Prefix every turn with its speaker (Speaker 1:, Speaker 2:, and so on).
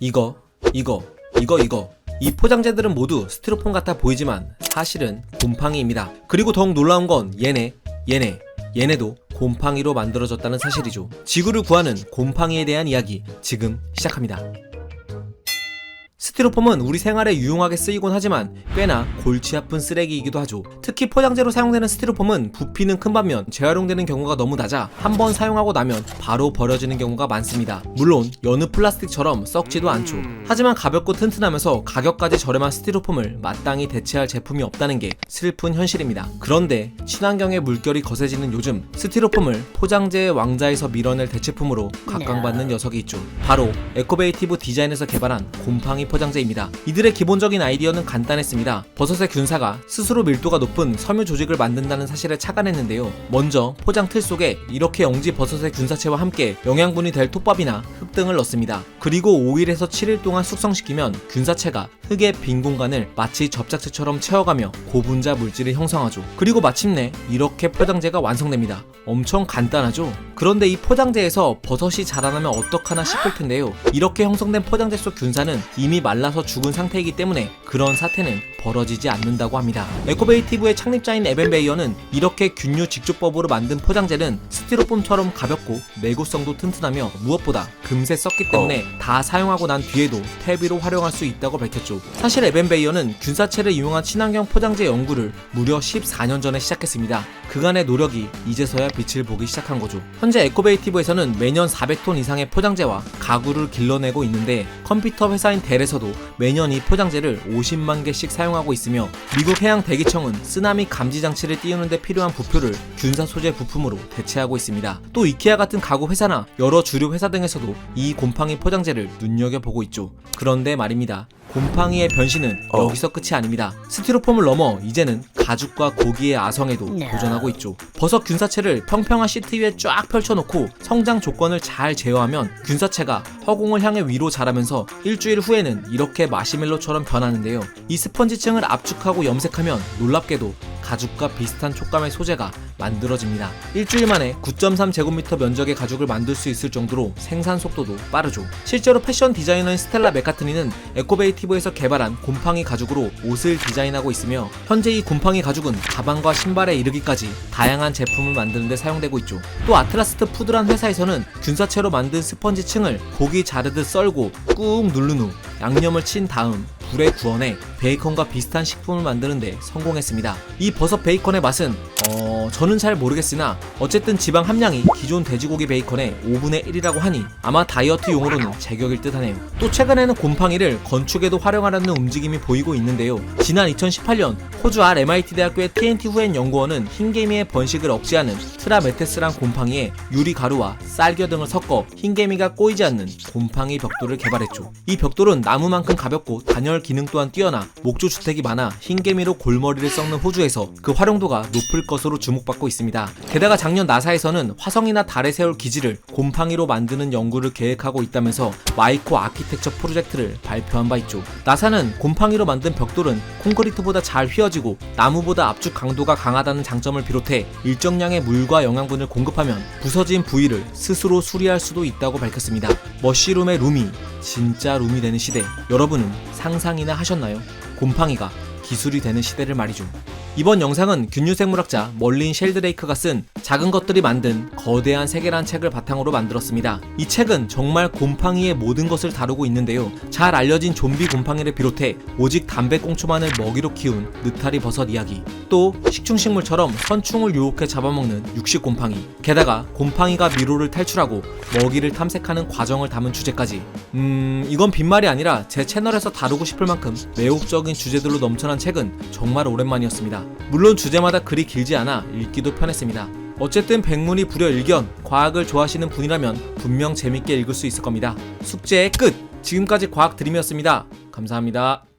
Speaker 1: 이거, 이거, 이거, 이거. 이 포장재들은 모두 스티로폼 같아 보이지만 사실은 곰팡이입니다. 그리고 더욱 놀라운 건 얘네, 얘네, 얘네도 곰팡이로 만들어졌다는 사실이죠. 지구를 구하는 곰팡이에 대한 이야기 지금 시작합니다. 스티로폼은 우리 생활에 유용하게 쓰이곤 하지만 꽤나 골치 아픈 쓰레기이기도 하죠. 특히 포장재로 사용되는 스티로폼은 부피는 큰 반면 재활용되는 경우가 너무 낮아 한 번 사용하고 나면 바로 버려지는 경우가 많습니다. 물론 여느 플라스틱처럼 썩지도 않죠. 하지만 가볍고 튼튼하면서 가격까지 저렴한 스티로폼을 마땅히 대체할 제품이 없다는 게 슬픈 현실입니다. 그런데 친환경의 물결이 거세지는 요즘 스티로폼을 포장재의 왕자에서 밀어낼 대체품으로 각광받는 녀석이 있죠. 바로 에코베이티브 디자인에서 개발한 곰팡이 포장재입니다. 이들의 기본적인 아이디어는 간단했습니다. 버섯의 균사가 스스로 밀도가 높은 섬유 조직을 만든다는 사실을 착안했는데요. 먼저 포장 틀 속에 이렇게 영지 버섯의 균사체와 함께 영양분이 될 톱밥이나 흙 등을 넣습니다. 그리고 5일에서 7일 동안 숙성시키면 균사체가 흙의 빈 공간을 마치 접착제처럼 채워가며 고분자 물질을 형성하죠. 그리고 마침내 이렇게 포장재가 완성됩니다. 엄청 간단하죠? 그런데 이 포장재에서 버섯이 자라나면 어떡하나 싶을 텐데요. 이렇게 형성된 포장재 속 균사는 이미 말라서 죽은 상태이기 때문에 그런 사태는 벌어지지 않는다고 합니다. 에코베이티브의 창립자인 에벤 베이어는 이렇게 균류 직조법으로 만든 포장재는 스티로폼처럼 가볍고 내구성도 튼튼하며 무엇보다 금세 썼기 때문에 다 사용하고 난 뒤에도 퇴비로 활용할 수 있다고 밝혔죠. 사실 에벤 베이어는 균사체를 이용한 친환경 포장재 연구를 무려 14년 전에 시작했습니다. 그간의 노력이 이제서야 빛을 보기 시작한 거죠. 현재 에코베이티브에서는 매년 400톤 이상의 포장재와 가구를 길러내고 있는데 컴퓨터 회사인 델에서도 매년 이 포장재를 50만 개씩 사용하고 있으며 미국 해양 대기청은 쓰나미 감지 장치를 띄우는데 필요한 부표를 균사 소재 부품으로 대체하고 있습니다. 또 이케아 같은 가구 회사나 여러 주류 회사 등에서도 이 곰팡이 포장재를 눈여겨보고 있죠. 그런데 말입니다. 곰팡이의 변신은
Speaker 2: 어.
Speaker 1: 여기서 끝이 아닙니다. 스티로폼을 넘어 이제는 가죽과 고기의 아성에도
Speaker 3: No.
Speaker 1: 도전하고 있죠. 버섯 균사체를 평평한 시트 위에 쫙 펼쳐놓고 성장 조건을 잘 제어하면 균사체가 허공을 향해 위로 자라면서 일주일 후에는 이렇게 마시멜로처럼 변하는데요. 이 스펀지층을 압축하고 염색하면 놀랍게도 가죽과 비슷한 촉감의 소재가 만들어집니다. 일주일 만에 9.3제곱미터 면적의 가죽을 만들 수 있을 정도로 생산 속도도 빠르죠. 실제로 패션 디자이너인 스텔라 맥카트니는 에코베이티브에서 개발한 곰팡이 가죽으로 옷을 디자인하고 있으며 현재 이 곰팡이 가죽은 가방과 신발에 이르기까지 다양한 제품을 만드는 데 사용되고 있죠. 또 아틀라스트 푸드란 회사에서는 균사체로 만든 스펀지 층을 고기 자르듯 썰고 꾹 누른 후 양념을 친 다음 불에 구워내 베이컨과 비슷한 식품을 만드는데 성공했습니다. 이 버섯 베이컨의 맛은 어 저는 잘 모르겠으나 어쨌든 지방 함량이 기존 돼지고기 베이컨의 5분의 1이라고 하니 아마 다이어트 용으로는 제격일 듯 하네요. 또 최근에는 곰팡이를 건축에도 활용하려는 움직임이 보이고 있는데요. 지난 2018년 호주 알 MIT 대학교의 TNT 후엔 연구원은 흰개미의 번식을 억제하는 트라메테스란 곰팡이에 유리 가루와 쌀겨 등을 섞어 흰개미가 꼬이지 않는 곰팡이 벽돌을 개발했죠. 이 벽돌은 나무만큼 가볍고 단열 기능 또한 뛰어나 목조 주택이 많아 흰개미로 골머리를 썩는 호주에서 그 활용도가 높을 것으로 주목받고 있습니다. 게다가 작년 나사에서는 화성이나 달에 세울 기지를 곰팡이로 만드는 연구를 계획하고 있다면서 마이코 아키텍처 프로젝트를 발표한 바 있죠. 나사는 곰팡이로 만든 벽돌은 콘크리트보다 잘 휘어지고 나무보다 압축 강도가 강하다는 장점을 비롯해 일정량의 물과 영양분을 공급하면 부서진 부위를 스스로 수리할 수도 있다고 밝혔습니다. 머쉬룸의 룸이 진짜 룸이 되는 시대. 여러분은 상상이나 하셨나요? 곰팡이가 기술이 되는 시대를 말이죠. 이번 영상은 균류생물학자 멀린 셸드레이크가 쓴 작은 것들이 만든 거대한 세계란 책을 바탕으로 만들었습니다. 이 책은 정말 곰팡이의 모든 것을 다루고 있는데요. 잘 알려진 좀비 곰팡이를 비롯해 오직 담배꽁초만을 먹이로 키운 느타리 버섯 이야기, 또 식충식물처럼 선충을 유혹해 잡아먹는 육식 곰팡이, 게다가 곰팡이가 미로를 탈출하고 먹이를 탐색하는 과정을 담은 주제까지. 음, 이건 빈말이 아니라 제 채널에서 다루고 싶을 만큼 매혹적인 주제들로 넘쳐난 책은 정말 오랜만이었습니다. 물론 주제마다 글이 길지 않아 읽기도 편했습니다. 어쨌든 백문이 불여일견 과학을 좋아하시는 분이라면 분명 재밌게 읽을 수 있을 겁니다. 숙제의 끝! 지금까지 과학 드림이었습니다. 감사합니다.